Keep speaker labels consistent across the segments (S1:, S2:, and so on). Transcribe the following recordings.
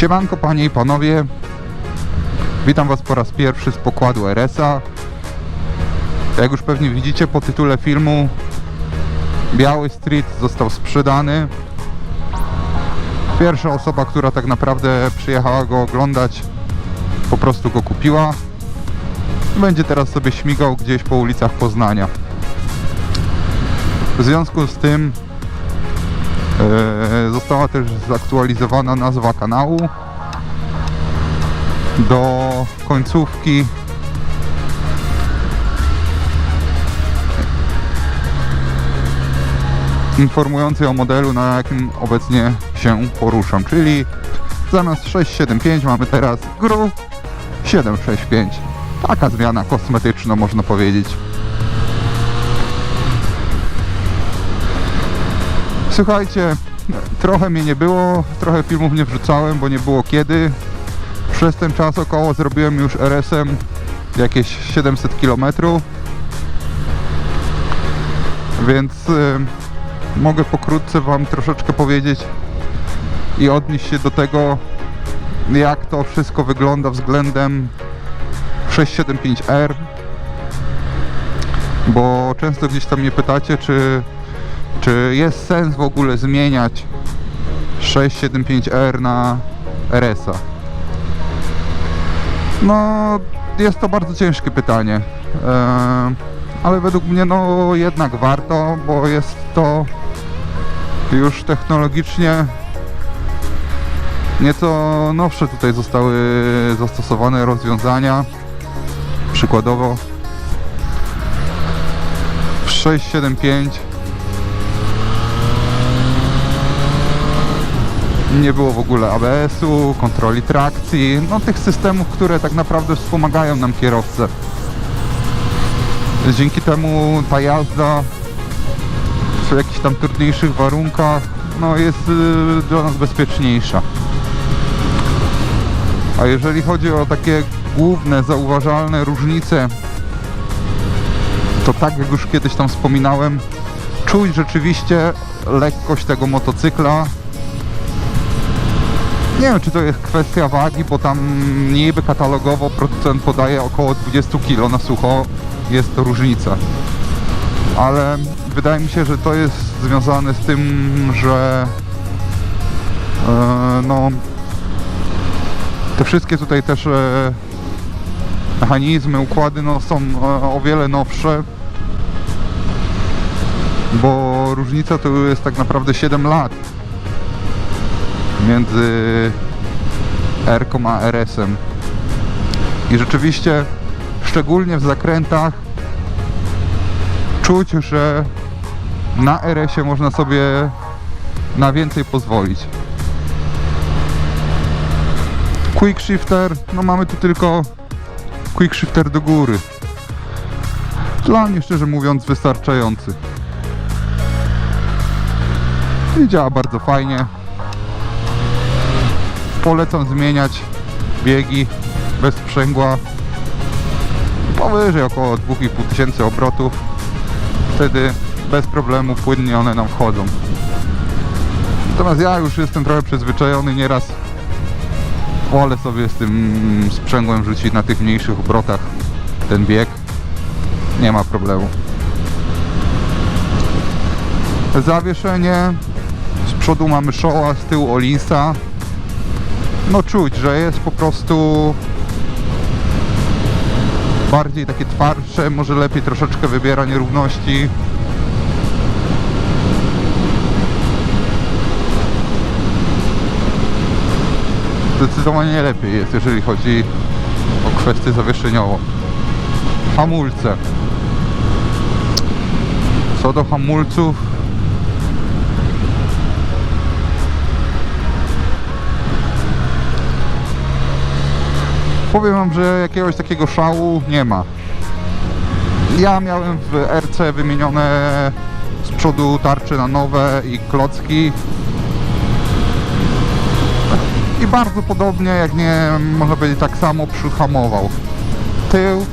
S1: Siemanko panie i panowie. Witam was po raz pierwszy z pokładu RS-a Jak już pewnie widzicie po tytule filmu Biały Street został sprzedany. Pierwsza osoba, która tak naprawdę przyjechała go oglądać Po prostu go kupiła. Będzie teraz sobie śmigał gdzieś po ulicach Poznania. W związku z tym Została też zaktualizowana nazwa kanału do końcówki informującej o modelu, na jakim obecnie się poruszam, czyli zamiast 675 mamy teraz GRU 765. Taka zmiana kosmetyczna można powiedzieć. Słuchajcie, trochę mnie nie było, trochę filmów nie wrzucałem, bo nie było kiedy. Przez ten czas około zrobiłem już RS-em jakieś 700 km. Więc y, mogę pokrótce Wam troszeczkę powiedzieć i odnieść się do tego, jak to wszystko wygląda względem 675R. Bo często gdzieś tam mnie pytacie, czy, czy jest sens w ogóle zmieniać 675R na RS-a. No, jest to bardzo ciężkie pytanie. Eee, ale według mnie, no jednak warto, bo jest to już technologicznie nieco nowsze tutaj zostały zastosowane rozwiązania. Przykładowo w 675 nie było w ogóle ABS-u, kontroli trakcji, no tych systemów, które tak naprawdę wspomagają nam kierowcę. Dzięki temu ta jazda w jakichś tam trudniejszych warunkach no jest y, dla nas bezpieczniejsza. A jeżeli chodzi o takie główne, zauważalne różnice, to tak jak już kiedyś tam wspominałem, czuć rzeczywiście lekkość tego motocykla, nie wiem, czy to jest kwestia wagi, bo tam niby katalogowo producent podaje około 20 kg na sucho. Jest to różnica. Ale wydaje mi się, że to jest związane z tym, że e, no te wszystkie tutaj też e, mechanizmy, układy no, są e, o wiele nowsze. Bo różnica to jest tak naprawdę 7 lat między R-ką a RS-em. I rzeczywiście, szczególnie w zakrętach, czuć, że na RS-ie można sobie na więcej pozwolić. Quick shifter, no mamy tu tylko quick shifter do góry. Dla mnie szczerze mówiąc wystarczający. I działa bardzo fajnie. Polecam zmieniać biegi bez sprzęgła powyżej około 2,5 tysięcy obrotów. Wtedy bez problemu płynnie one nam wchodzą. Natomiast ja już jestem trochę przyzwyczajony, nieraz wolę sobie z tym sprzęgłem rzucić na tych mniejszych obrotach ten bieg. Nie ma problemu. Zawieszenie. Z przodu mamy Showa, z tyłu Olinsa no czuć, że jest po prostu bardziej takie twardsze, może lepiej troszeczkę wybiera nierówności. Zdecydowanie lepiej jest, jeżeli chodzi o kwestię zawieszeniową. Hamulce. Co do hamulców, Powiem wam, że jakiegoś takiego szału nie ma. Ja miałem w RC wymienione z przodu tarcze na nowe i klocki. I bardzo podobnie, jak nie można powiedzieć tak samo przyhamował. Tył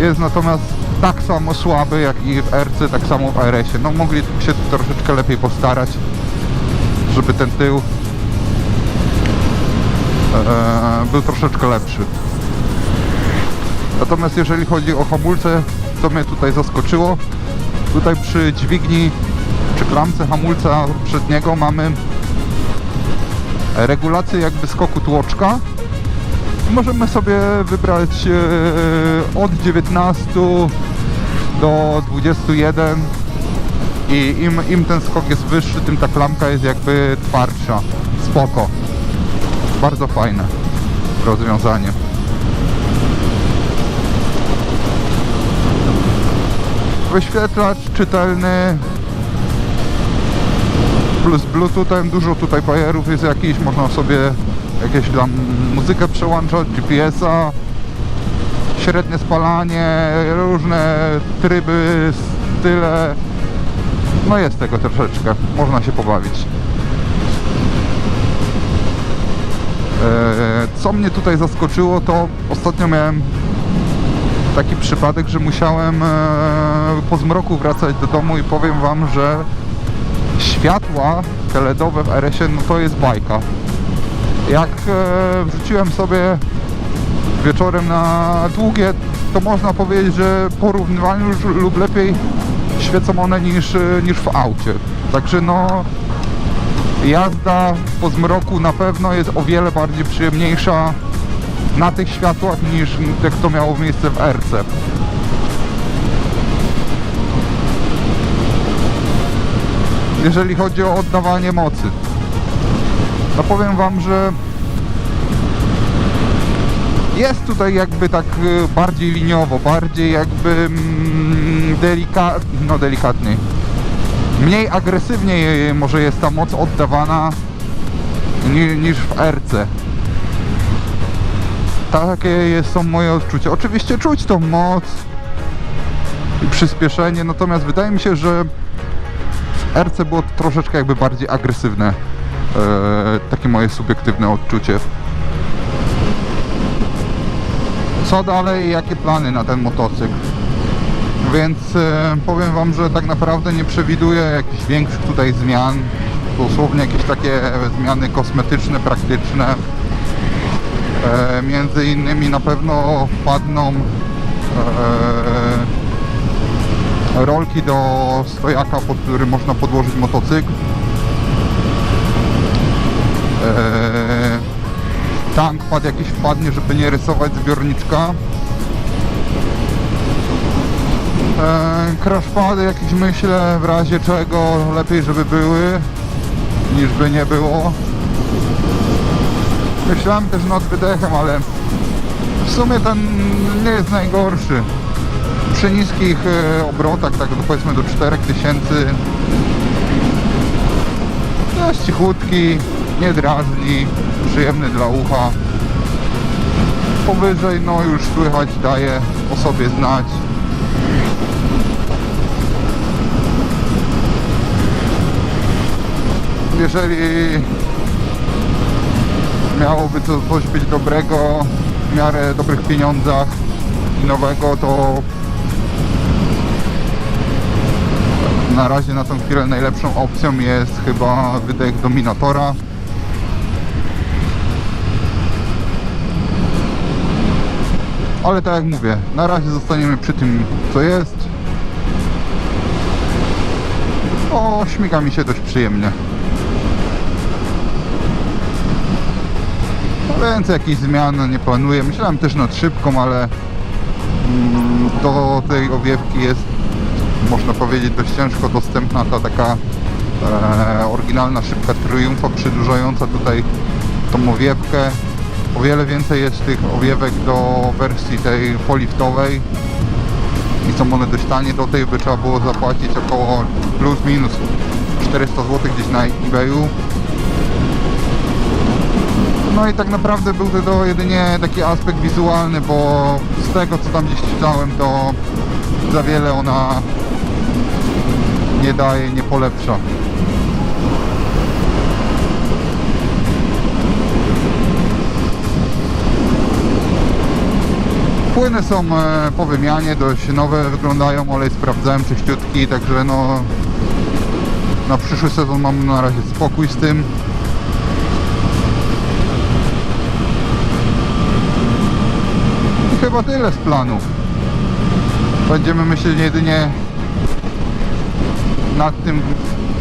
S1: jest natomiast tak samo słaby jak i w RC, tak samo w RS-ie. No mogli się troszeczkę lepiej postarać, żeby ten tył e, był troszeczkę lepszy. Natomiast jeżeli chodzi o hamulce, co mnie tutaj zaskoczyło, tutaj przy dźwigni, przy klamce hamulca przedniego mamy regulację jakby skoku tłoczka. Możemy sobie wybrać e, od 19 do 21 i im, im ten skok jest wyższy, tym ta klamka jest jakby twardsza. Spoko. Bardzo fajne rozwiązanie. Wyświetlacz czytelny plus bluetoothem, dużo tutaj bajerów jest jakiś, można sobie jakieś tam muzykę przełączać, GPS-a, średnie spalanie, różne tryby, style. No jest tego troszeczkę, można się pobawić. Eee, Co mnie tutaj zaskoczyło, to ostatnio miałem taki przypadek, że musiałem eee, po zmroku wracać do domu i powiem wam, że światła te LEDowe w RS-ie, no to jest bajka. Jak e, wrzuciłem sobie wieczorem na długie, to można powiedzieć, że porównywalnie już lub lepiej świecą one niż, e, niż w aucie. Także no jazda po zmroku na pewno jest o wiele bardziej przyjemniejsza na tych światłach niż jak to miało miejsce w RC. Jeżeli chodzi o oddawanie mocy, to powiem Wam, że jest tutaj jakby tak y, bardziej liniowo, bardziej jakby mm, delika no delikatniej. Mniej agresywnie może jest ta moc oddawana ni, niż w RC. Takie są moje odczucia. Oczywiście czuć tą moc i przyspieszenie, natomiast wydaje mi się, że w RC było troszeczkę jakby bardziej agresywne. E, takie moje subiektywne odczucie. Co dalej, jakie plany na ten motocykl? Więc e, powiem Wam, że tak naprawdę nie przewiduję jakichś większych tutaj zmian. Dosłownie jakieś takie zmiany kosmetyczne, praktyczne. E, między innymi na pewno wpadną e, rolki do stojaka, pod który można podłożyć motocykl. Eee, tank pad jakiś wpadnie, żeby nie rysować zbiorniczka. Eee, crash pady jakieś myślę, w razie czego lepiej, żeby były, niż by nie było. Myślałem też nad wydechem, ale w sumie ten nie jest najgorszy. Przy niskich e, obrotach, tak powiedzmy do 4000 jest cichutki, nie drażni, przyjemny dla ucha. Powyżej no już słychać daje o sobie znać. Jeżeli miałoby to coś być dobrego, w miarę dobrych pieniądzach i nowego, to na razie na tą chwilę najlepszą opcją jest chyba wydech Dominatora. Ale tak jak mówię, na razie zostaniemy przy tym co jest. O, śmiga mi się dość przyjemnie. Więcej jakichś zmian nie planuję. Myślałem też nad szybką, ale mm, do tej owiewki jest można powiedzieć dość ciężko dostępna ta taka e, oryginalna szybka Triumfa przedłużająca tutaj tą owiewkę. O wiele więcej jest tych owiewek do wersji tej poliftowej i są one dość tanie. Do tej by trzeba było zapłacić około plus minus 400 zł gdzieś na eBayu. No i tak naprawdę był to jedynie taki aspekt wizualny, bo z tego co tam gdzieś czytałem to za wiele ona nie daje, nie polepsza. Płyny są e, po wymianie, dość nowe wyglądają, olej sprawdzałem czyściutki, także no na przyszły sezon mam na razie spokój z tym. Chyba tyle z planów. Będziemy myśleć jedynie nad tym,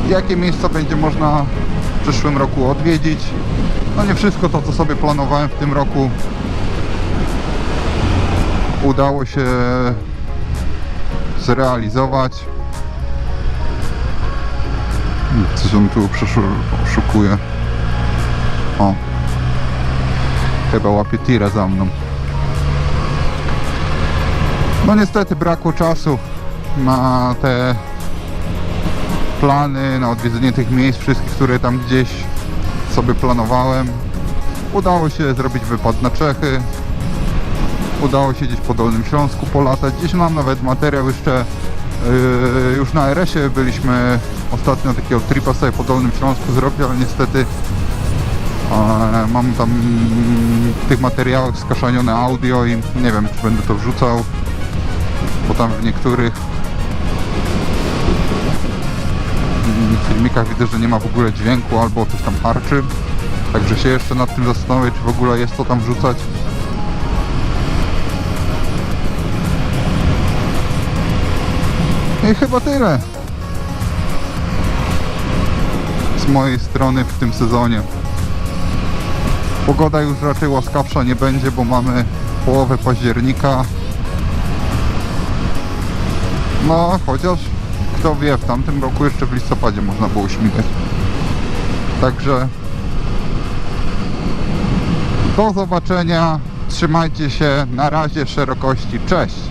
S1: jakie miejsca będzie można w przyszłym roku odwiedzić. No nie wszystko to, co sobie planowałem w tym roku udało się zrealizować. Coś on tu przeszukuje. O. Chyba łapie tira za mną. No niestety brakło czasu na te plany, na odwiedzenie tych miejsc wszystkich, które tam gdzieś sobie planowałem. Udało się zrobić wypad na Czechy. Udało się gdzieś po Dolnym Śląsku polatać. Gdzieś mam nawet materiał jeszcze yy, już na RS-ie byliśmy ostatnio takiego tripa sobie po Dolnym Śląsku zrobić, ale niestety mam tam w tych materiałach skaszanione audio i nie wiem czy będę to wrzucał, bo tam w niektórych filmikach widzę, że nie ma w ogóle dźwięku albo coś tam harczy. Także się jeszcze nad tym zastanowię, czy w ogóle jest co tam wrzucać. I chyba tyle. Z mojej strony w tym sezonie. Pogoda już raczej łaskawsza nie będzie, bo mamy połowę października. No, chociaż kto wie, w tamtym roku jeszcze w listopadzie można było śmigać. Także do zobaczenia. Trzymajcie się. Na razie szerokości. Cześć.